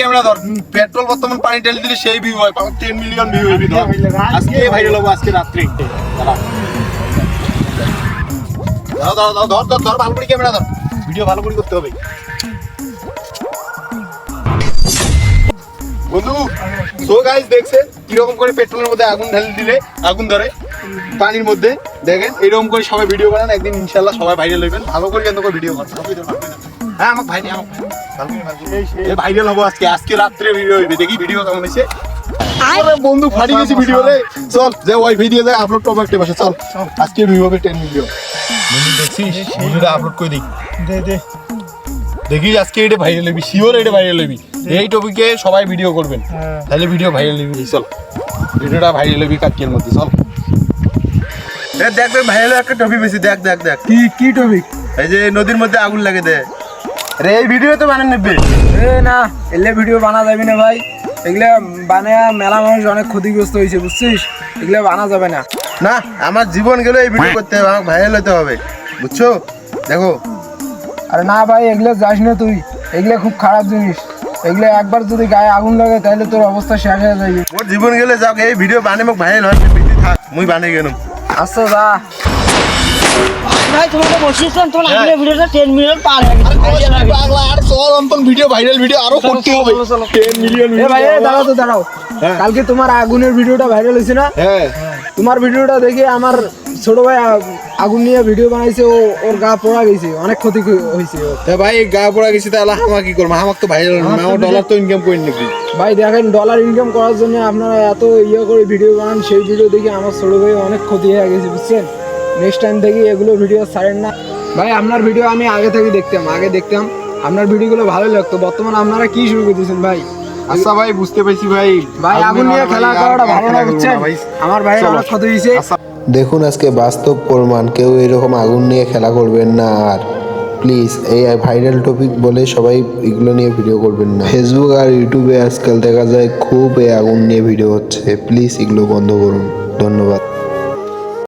Camera ধর। Petrol বর্তমান পানি ঢেলে দিলে সেই ভিউ হয়। টেন মিলিয়ন ভিউ আজকে ভাইরাল হব, আজকে ধর ধর ধর ক্যামেরা ধর। ভিডিও ভালো করে করতে হবে। বন্ধু সো গাইস দেখছেন কীরকম করে পেট্রোলের মধ্যে আগুন ঢালি দিলে, আগুন ধরে? পানির মধ্যে। দেখেন, এরকম করে সবাই ভিডিও বানান। একদিন ইনশাল্লাহ সবাই ভাইরাল হইবেন। ভালো করে কেন করে ভিডিও করেন হ্যাঁ আমার ভাই আমার ভাই। ভাইরাল হব আজকে আজকে রাত্রে ভিডিও হইবে। দেখি ভিডিও কেমন হয়েছে বন্ধু ফাটি গেছি ভিডিও রে। চল যে ওই ভিডিও আপলোড করব একটা পাশে চল। আজকে ভিউ হবে টেন ভিডিও বন্ধু দেখছিস? ভিডিওটা আপলোড করে দিই দে দে। দেখি আজকে এটা ভাইরাল হবি শিওর এটা ভাইরাল হবি এই টপিকে সবাই ভিডিও করবেন। হ্যাঁ। তাহলে ভিডিও ভাইরাল হবি চল। ভিডিওটা ভাইরাল হবি কাকিয়ের মধ্যে চল। দেখ দেখ ভাইরাল একটা টপিক বেশি দেখ দেখ দেখ। কি কি টপিক এই যে নদীর মধ্যে আগুন লাগে দে। আরে এই ভিডিও তো বানান নেবে। এ না এলে ভিডিও বানা যাবে না ভাই। এগুলা বানায়া মেলা মানুষ অনেক ক্ষতিগ্রস্ত হয়েছে বুঝছিস? এগুলা বানা যাবে না। না আমার জীবন গেলে এই ভিডিও করতে হবে আমাকে ভাইরাল হতে হবে বুঝছ? দেখো। আরে না ভাই এগুলা যাস না তুই। এগুলা খুব খারাপ জিনিস। এগুলা একবার যদি গায়ে আগুন লাগে তাহলে তোর অবস্থা শেষ হয়ে যাবে। মোর জীবন গেলে যাও এই ভিডিও বানাই মোক ভাইরাল হয় ভিডিও থাক মুই বানাই গেলাম। আচ্ছা যা। ভাই তোমাকে বলছিলাম তোমার আগের ভিডিওটা টেন মিলিয়ন পার হয়ে গেছে। পাগলা আর অন্তন ভিডিও ভাইরাল ভিডিও আরও করতে হবে। 10 মিলিয়ন এ ভাই দাঁড়াও তো দাঁড়াও। কালকে তোমার আগুনের ভিডিওটা ভাইরাল হয়েছে না? হ্যাঁ। তোমার ভিডিওটা দেখে আমার ছোট ভাই আগুন নিয়ে ভিডিও বানাইছে ও ওর গা পোড়া গেছে অনেক ক্ষতি হয়েছে তা ভাই গা পড়া গেছে তাহলে আমার কি করব? আমার তো ভাইরাল আমার ডলার তো ইনকাম করি নাকি? ভাই দেখেন ডলার ইনকাম করার জন্য আপনারা এত ইয়ে করে ভিডিও বানান সেই ভিডিও দেখে আমার ছোট ভাই অনেক ক্ষতি হয়ে গেছে বুঝছেন? নেক্সট টাইম থেকে এগুলো ভিডিও ছাড়েন না। ভাই আপনার ভিডিও আমি আগে থেকে দেখতাম আগে দেখতাম। আপনার ভিডিওগুলো ভালো লাগতো। বর্তমানে আপনারা কি শুরু করতেছেন ভাই? আচ্ছা ভাই বুঝতে পারছি ভাই। ভাই আগুন নিয়ে খেলা করাটা ভালো না বুঝছেন? আমার ভাই। অনেক ক্ষতি হয়েছে দেখুন আজকে বাস্তব প্রমাণ। কেউ এরকম আগুন নিয়ে খেলা করবেন না আর। প্লিজ এই ভাইরাল টপিক বলে সবাই এগুলো নিয়ে ভিডিও করবেন না। ফেসবুক আর ইউটিউবে আজকাল দেখা যায় খুব এই আগুন নিয়ে ভিডিও হচ্ছে। প্লিজ এগুলো বন্ধ করুন। ধন্যবাদ।